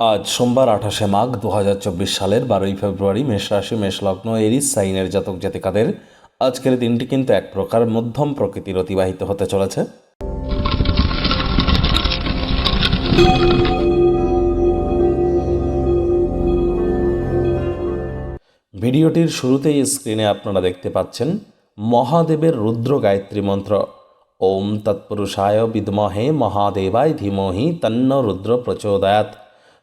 আজ সোমবার আঠাশে মাঘ দু হাজার চব্বিশ সালের বারোই ফেব্রুয়ারি মেষ রাশি, মেষ এরিস, সাইনের জাতক জাতিকাদের আজকের দিনটি কিন্তু এক প্রকার মধ্যম প্রকৃতির অতিবাহিত হতে চলেছে। ভিডিওটির শুরুতেই স্ক্রিনে আপনারা দেখতে পাচ্ছেন, মহাদেবের রুদ্র গায়ত্রী মন্ত্র। ওম তৎপুরুষায় বিদ্মহে মহাদেবায় ধীমহি তন্ন রুদ্র প্রচোদয়াত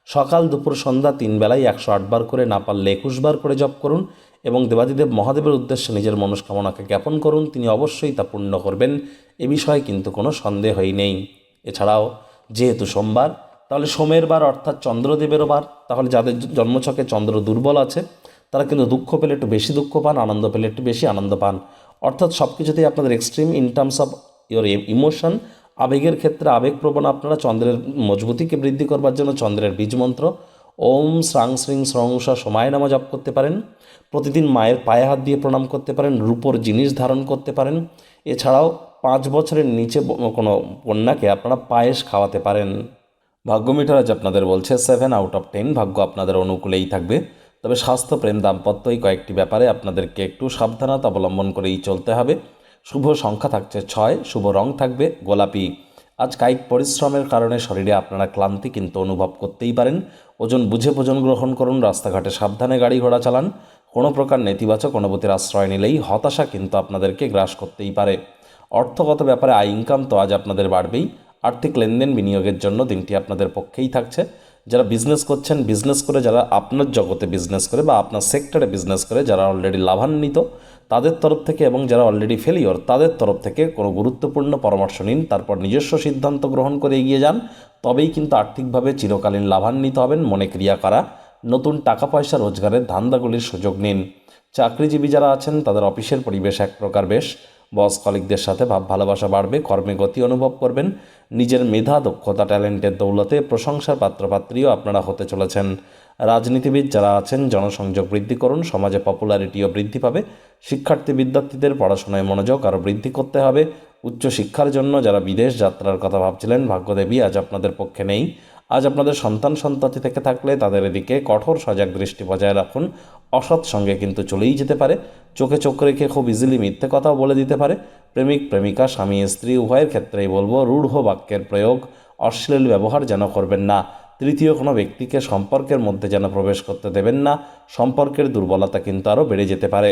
সকাল দুপুর সন্ধ্যা তিন বেলায় একশো আটবার করে না পারলে একুশবার করে জপ করুন এবং দেবাদিদেব মহাদেবের উদ্দেশ্যে নিজের মনস্কামনাকে জ্ঞাপন করুন, তিনি অবশ্যই তা পূর্ণ করবেন। এ বিষয়ে কিন্তু কোনো সন্দেহই নেই। এছাড়াও, যেহেতু সোমবার, তাহলে সোমের বার অর্থাৎ চন্দ্রদেবেরও বার, তাহলে যাদের জন্মছকে চন্দ্র দুর্বল আছে, তারা কিন্তু দুঃখ পেলে একটু বেশি দুঃখ পান, আনন্দ পেলে একটু বেশি আনন্দ পান। অর্থাৎ সব কিছুতেই আপনাদের extreme in terms of your emotion আবেগের ক্ষেত্রে আবেগপ্রবণ আপনারা চন্দ্রের মজবুতিকে বৃদ্ধি করবার জন্য চন্দ্রের বীজ মন্ত্র ওম শ্রাং শ্রিং শ্রংসা সময় নামা জপ করতে পারেন। প্রতিদিন মায়ের পায়ে হাত দিয়ে প্রণাম করতে পারেন, রূপোর জিনিস ধারণ করতে পারেন। এছাড়াও পাঁচ বছরের নিচে কোনো কন্যাকে আপনারা পায়েস খাওয়াতে পারেন। ভাগ্য মিটার আজ আপনাদের বলছে সেভেন আউট অফ টেন ভাগ্য আপনাদের অনুকূলেই থাকবে। তবে স্বাস্থ্য, প্রেম, দাম্পত্য এই কয়েকটি ব্যাপারে আপনাদেরকে একটু সাবধানতা অবলম্বন করেই চলতে হবে। শুভ সংখ্যা থাকছে ছয়, শুভ রং থাকবে গোলাপি। আজ কায়িক পরিশ্রমের কারণে শরীরে আপনারা ক্লান্তি কিন্তু অনুভব করতেই পারেন। ওজন বুঝে ভোজন গ্রহণ করুন, রাস্তাঘাটে সাবধানে গাড়ি ঘোড়া চালান। কোনো প্রকার নেতিবাচক অনুভূতির আশ্রয় নিলেই হতাশা কিন্তু আপনাদেরকে গ্রাস করতেই পারে। অর্থগত ব্যাপারে আয় ইনকাম তো আজ আপনাদের বাড়বেই। আর্থিক লেনদেন বিনিয়োগের জন্য দিনটি আপনাদের পক্ষেই থাকছে। যারা বিজনেস করছেন বিজনেস করে যারা আপনার জগতে বিজনেস করে বা আপনার সেক্টরে বিজনেস করে, যারা অলরেডি লাভান্বিত, তাদের তরফ থেকে এবং যারা অলরেডি ফেলিওর তাদের তরফ থেকে কোনো গুরুত্বপূর্ণ পরামর্শ নিন, তারপর নিজস্ব সিদ্ধান্ত গ্রহণ করে এগিয়ে যান, তবেই কিন্তু আর্থিকভাবে চিরকালীন লাভান্বিত হবেন মনে ক্রিয়া করা, নতুন টাকা পয়সা রোজগারের ধান্দাগুলির সুযোগ নিন। চাকরিজীবী যারা আছেন, তাদের অফিসের পরিবেশ এক প্রকার বেশ বস কলিকদের সাথে ভাব ভালোবাসা বাড়বে, কর্মে গতি অনুভব করবেন নিজের মেধা, দক্ষতা, ট্যালেন্টের দৌলতে প্রশংসার পাত্রপাত্রীও আপনারা হতে চলেছেন। রাজনীতিবিদ যারা আছেন, জনসংযোগ বৃদ্ধি করুন, সমাজে পপুলারিটিও বৃদ্ধি পাবে, শিক্ষার্থী বিদ্যার্থীদের পড়াশোনায় মনোযোগ আরও বৃদ্ধি করতে হবে, উচ্চশিক্ষার জন্য যারা বিদেশ যাত্রার কথা ভাবছিলেন, ভাগ্যদেবী আজ আপনাদের পক্ষে নেই। আজ আপনাদের সন্তান সন্ততি থেকে থাকলে তাদের এদিকে কঠোর সজাগ দৃষ্টি বজায় রাখুন। অসৎ সঙ্গে কিন্তু চলেই যেতে পারে, চোখে চোখ রেখে খুব ইজিলি মিথ্যে কথাও বলে দিতে পারে। প্রেমিক, প্রেমিকা, স্বামী, স্ত্রী, উভয়ের ক্ষেত্রেই বলব, রূঢ় বাক্যের প্রয়োগ অশ্লীল ব্যবহার যেন করবেন না। তৃতীয়, কোনো ব্যক্তিকে সম্পর্কের মধ্যে যেন প্রবেশ করতে দেবেন না, সম্পর্কের দুর্বলতা কিন্তু আরও বেড়ে যেতে পারে।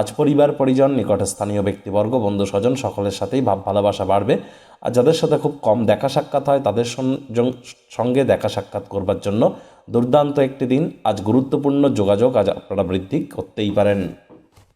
আজ পরিবার, পরিজন, নিকটে স্থানীয় ব্যক্তিবর্গ, বন্ধু, স্বজন সকলের সাথেই ভাব ভালোবাসা বাড়বে। আর যাদের সাথে খুব কম দেখা সাক্ষাৎ হয়, তাদের সঙ্গে দেখা সাক্ষাৎ করবার জন্য দুর্দান্ত একটি দিন। আজ গুরুত্বপূর্ণ যোগাযোগ আজ আপনারা বৃদ্ধি করতেই পারেন।